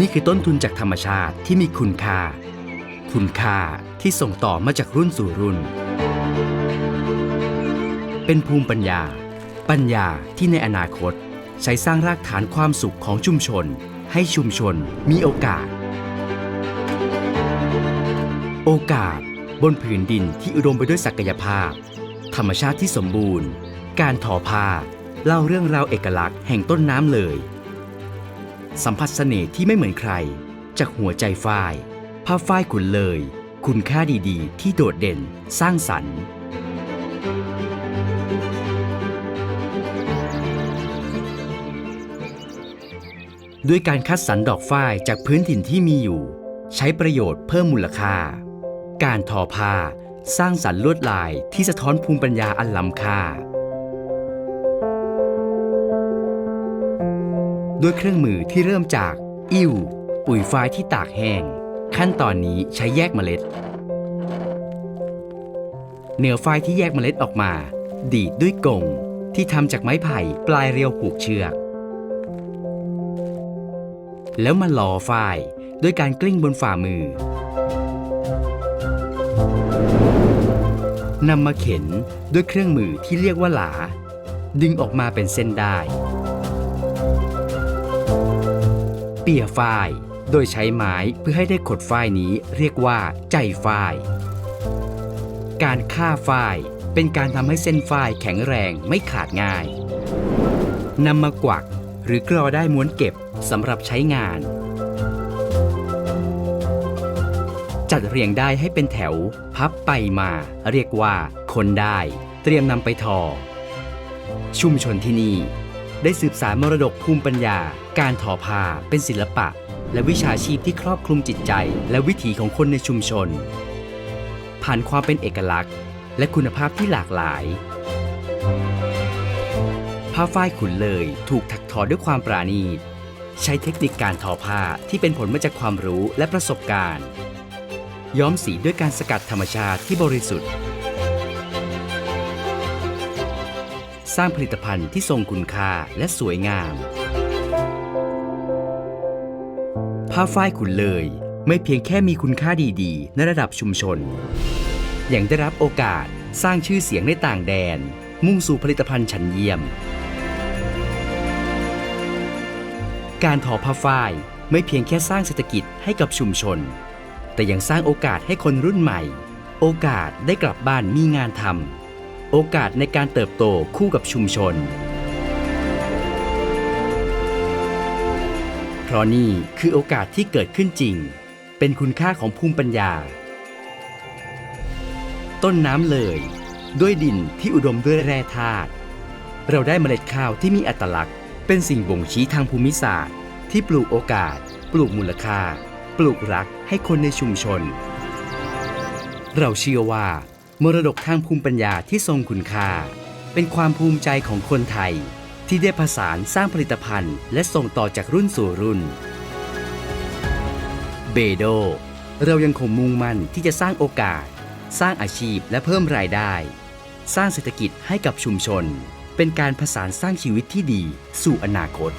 นี่คือต้นทุนจากธรรมชาติที่มีคุณค่า คุณค่าที่ส่งต่อมาจากรุ่นสู่รุ่น เป็นภูมิปัญญา ปัญญาที่ในอนาคต ใช้สร้างรากฐานความสุขของชุมชน ให้ชุมชนมีโอกาส โอกาส บนผืนดินที่อุดมไปด้วยศักยภาพ ธรรมชาติที่สมบูรณ์ การทอผ้าเล่าเรื่องราวเอกลักษณ์แห่งต้นน้ำเลย สัมผัสเสน่ห์ที่ไม่เหมือนใคร จากหัวใจฝ้ายผ้าฝ้ายขุนเลย คุณค่าดีๆ ที่โดดเด่นสร้างสรรค์ ด้วยการคัดสรรดอกฝ้ายจากพื้นถิ่นที่มีอยู่ ใช้ประโยชน์เพิ่มมูลค่า การทอผ้าสร้างสรรค์ลวดลายที่สะท้อนภูมิปัญญาอันล้ำค่า ด้วยเครื่องมือที่เริ่มจาก อิ่วปุ๋ยฝ้ายที่ตากแห้ง ขั้นตอนนี้ใช้แยกเมล็ด เหนือฝ้ายที่แยกเมล็ดออกมา ดีดด้วยกงที่ทำจากไม้ไผ่ปลายเรียวผูกเชือก แล้วมาหล่อฝ้ายด้วยการกลิ้งบนฝ่ามือนำมาเข็นด้วยเครื่องมือที่เรียกว่าหลา ดึงออกมาเป็นเส้นได้ เปียฝ้าย โดยใช้ไม้เพื่อให้ได้ขดฝ้ายนี้เรียกว่า ใจฝ้าย การฆ่าฝ้าย เป็นการทำให้เส้นฝ้ายแข็งแรงไม่ขาดง่ายนำมากวัก หรือกรอได้ม้วนเก็บสำหรับใช้งาน จัดเรียงได้ให้เป็นแถว พับไปมา เรียกว่าคนได้ เตรียมนำไปทอ ชุมชนที่นี่ ได้สืบสารมรดกภูมิปัญญา การทอผ้าเป็นศิลปะ และวิชาชีพที่ครอบคลุมจิตใจ และวิถีของคนในชุมชน ผ่านความเป็นเอกลักษณ์ และคุณภาพที่หลากหลาย ผ้าฝ้ายขุนเลยถูกถักทอด้วยความปราณีตใช้เทคนิคการทอผ้าที่เป็นผลมาจากความรู้และประสบการณ์ ย้อมสีด้วยการสกัดธรรมชาติที่บริสุทธิ์ สร้างผลิตภัณฑ์ที่ทรงคุณค่าและสวยงาม ผ้าฝ้ายขุนเลย ไม่เพียงแค่มีคุณค่าดีๆ ในระดับชุมชน ยังได้รับโอกาสสร้างชื่อเสียงในต่างแดน มุ่งสู่ผลิตภัณฑ์ชั้นเยี่ยม การทอผ้าฝ้ายไม่เพียงแค่สร้างเศรษฐกิจให้กับชุมชน แต่ยังสร้างโอกาสให้คนรุ่นใหม่ โอกาสได้กลับบ้านมีงานทำ โอกาสในการเติบโตคู่กับชุมชน เพราะนี่คือโอกาสที่เกิดขึ้นจริง เป็นคุณค่าของภูมิปัญญา ต้นน้ำเลย ด้วยดินที่อุดมด้วยแร่ธาตุเราได้เมล็ดข้าวที่มีอัตลักษณ์ เป็นสิ่งบ่งชี้ทางภูมิศาสตร์ ที่ปลูกโอกาส ปลูกมูลค่า ปลูกรักให้คนในชุมชน เราเชื่อว่า มรดกทางภูมิปัญญาที่ทรงคุณค่า เป็นความภูมิใจของคนไทย ที่ได้ผสานสร้างผลิตภัณฑ์ และส่งต่อจากรุ่นสู่รุ่น เบโด เรายังคงมุ่งมั่นที่จะสร้างโอกาส สร้างอาชีพและเพิ่มรายได้ สร้างเศรษฐกิจให้กับชุมชน เป็นการผสานสร้างชีวิตที่ดีสู่อนาคต